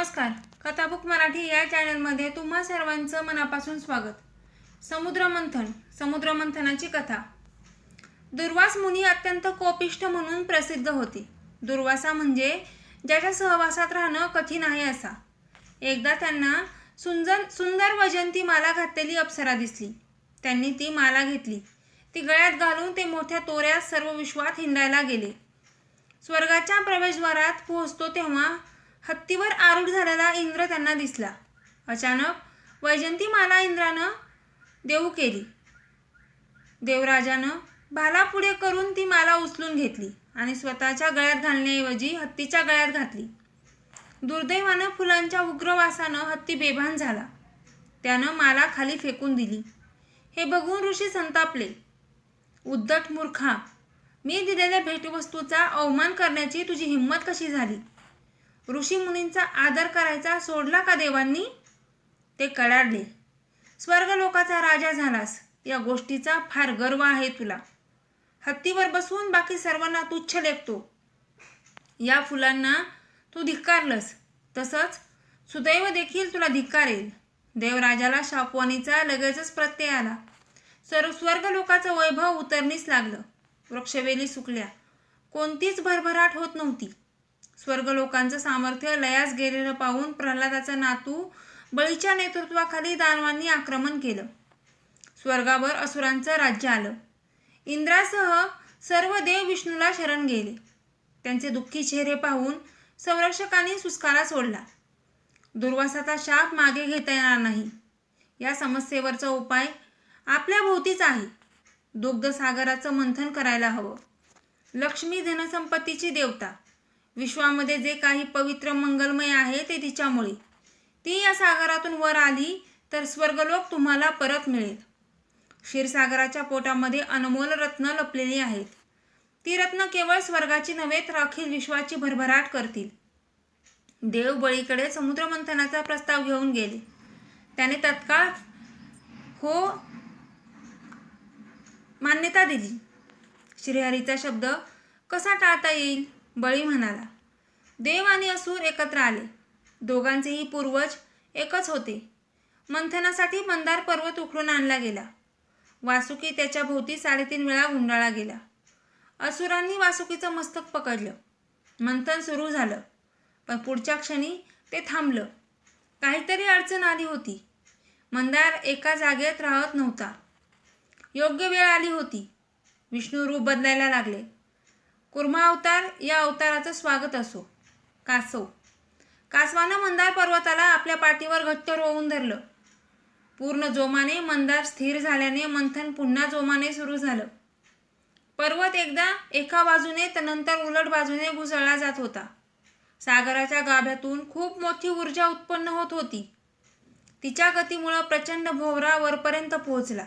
नमस्कार. कथाबुक मराठी या चॅनलमध्ये तुम्हा सर्वांचं मनापासून स्वागत. समुद्रमंथन समुद्रमंथनाची कथा. दुर्वास मुनी अत्यंत कोपिष्ठ म्हणून प्रसिद्ध होते. दुर्वासा म्हणजे ज्याच्या सहवासात राहणं कठीण आहे असा. एकदा त्यांना सुंदर सुंदर वजंती माला घातलेली अप्सरा दिसली. त्यांनी ती माला घेतली. ती गळ्यात घालून ते मोठ्या तोऱ्यात सर्व विश्वात हिंडायला गेले. स्वर्गाच्या प्रवेशद्वारात पोहोचतो तेव्हा हत्तीवर आरूढ झालेला इंद्र त्यांना दिसला. अचानक वैजंती माला इंद्रानं देऊ केली. देवराजानं भाला पुढे करून ती माला उचलून घेतली आणि स्वतःच्या गळ्यात घालण्याऐवजी हत्तीच्या गळ्यात घातली. दुर्दैवानं फुलांच्या उग्रवासानं हत्ती बेभान झाला. त्यानं माला खाली फेकून दिली. हे बघून ऋषी संतापले उद्धट मूर्खा मी दिलेल्या भेटवस्तूचा अवमान करण्याची तुझी हिंमत कशी झाली? ऋषी मुनींचा आदर करायचा सोडला का देवांनी? ते कडाडले. स्वर्गलोकाचा राजा झालास या गोष्टीचा फार गर्व आहे तुला. हत्तीवर बसवून बाकी सर्वांना तुच्छ लेखतो या फुलांना तू धिक्कारलंस तसंच सुदैव देखील तुला धिक्कारेल देवराजाला शापवानीचा लगेचच प्रत्यय आला. सर्व स्वर्गलोकाचं वैभव उतरणीस लागलं. वृक्षवेली सुकल्या. कोणतीच भरभराट होत नव्हती. स्वर्गलोकांचं सामर्थ्य लयास गेलेलं पाहून प्रल्हादाचा नातू बळीच्या नेतृत्वाखाली दानवांनी आक्रमण केलं. स्वर्गावर असुरांचं राज्य आलं. इंद्रासह सर्व देव विष्णूला शरण गेले. त्यांचे दुःखी चेहरे पाहून संरक्षकांनी सुस्कारा सोडला. दुर्वासाचा शाप मागे घेता येणार नाही. या समस्येवरचा उपाय आपल्या भोवतीच आहे. दुग्धसागराचं मंथन करायला हवं. लक्ष्मी धनसंपत्तीची देवता. विश्वामध्ये जे काही पवित्र मंगलमय आहे ते तिच्यामुळे. ती या सागरातून वर आली तर स्वर्गलोक तुम्हाला परत मिळेल. क्षीरसागराच्या पोटामध्ये अनमोल रत्न लपलेली आहेत. ती रत्न केवळ स्वर्गाची नव्हे तर अखिल विश्वाची भरभराट करतील. देव बळीकडे समुद्रमंथनाचा प्रस्ताव घेऊन गेले. त्याने तत्काळ हो मान्यता दिली. श्रीहरीचा शब्द कसा टाळता येईल? बळी म्हणाला. देव आणि असुर एकत्र आले. दोघांचेही पूर्वज एकच होते. मंथनासाठी मंदार पर्वत उखडून आणला गेला. वासुकी त्याच्या भोवती साडेतीन वेळा गुंडाळा गेला. असुरांनी वासुकीचं मस्तक पकडलं. मंथन सुरू झालं. पण पुढच्या क्षणी ते थांबलं. काहीतरी अडचण आली होती. मंदार एका जागेत राहत नव्हता. योग्य वेळ आली होती. विष्णू रूप बदलायला लागले. कुर्मा अवतार या अवताराचं स्वागत असो. कासव. कासवानं मंदार पर्वताला आपल्या पाठीवर घट्ट रोवून धरलं. पूर्ण जोमाने मंदार स्थिर झाल्याने मंथन पुन्हा जोमाने सुरू झालं. पर्वत एकदा एका बाजूने तर नंतर उलट बाजूने घुसळला जात होता. सागराच्या गाभ्यातून खूप मोठी ऊर्जा उत्पन्न होत होती. तिच्या गतीमुळं प्रचंड भोवरा वरपर्यंत पोहोचला.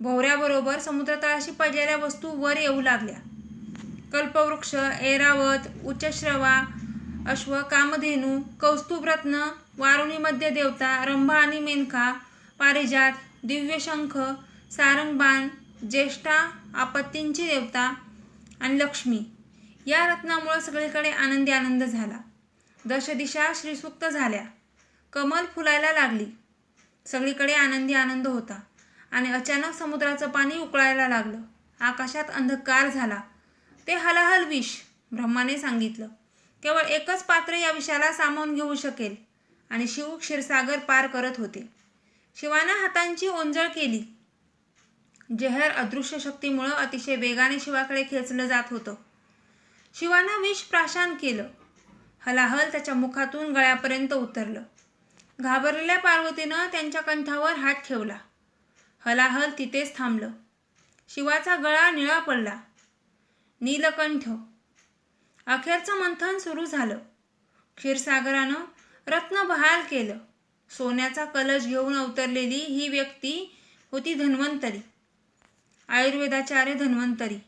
भोवऱ्याबरोबर समुद्रतळाशी पडलेल्या वस्तू वर येऊ लागल्या. कल्पवृक्ष ऐरावत उच्चश्रवा अश्व कामधेनू कौस्तुभरत्न वारुणीमध्ये देवता रंभा आणि मेनका पारिजात दिव्यशंख सारंगबाण ज्येष्ठा आपत्तींची देवता आणि लक्ष्मी. या रत्नामुळं सगळीकडे आनंदी आनंद झाला. दशदिशा श्रीसुक्त झाल्या. कमल फुलायला लागली. सगळीकडे आनंदी आनंद होता आणि अचानक समुद्राचं पाणी उकळायला लागलं. आकाशात अंधकार झाला. ते हलाहल विष ब्रह्माने सांगितलं. केवळ एकच पात्र या विषाला सामावून घेऊ शकेल. आणि शिव क्षीरसागर पार करत होते. शिवानं हातांची ओंजळ केली. जहर अदृश्य शक्तीमुळं अतिशय वेगाने शिवाकडे खेचलं जात होतं. शिवानं विष प्राशान केलं. हलाहल त्याच्या मुखातून गळ्यापर्यंत उतरलं. घाबरलेल्या पार्वतीनं त्यांच्या कंठावर हात ठेवला. हलाहल तिथेच थांबलं. शिवाचा गळा निळा पडला. नीलकंठ. अखेरचं मंथन सुरू झालं. क्षीरसागरानं रत्न बहाल केलं. सोन्याचा कलश घेऊन अवतरलेली ही व्यक्ती होती धन्वंतरी. आयुर्वेदाचार्य धन्वंतरी.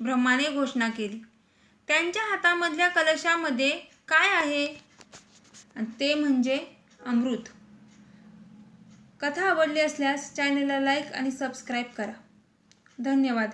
ब्रह्माने घोषणा केली. त्यांच्या हातामधल्या कलशामध्ये काय आहे? ते म्हणजे अमृत. कथा आवडली असल्यास चॅनलला लाईक आणि सबस्क्राईब करा. धन्यवाद.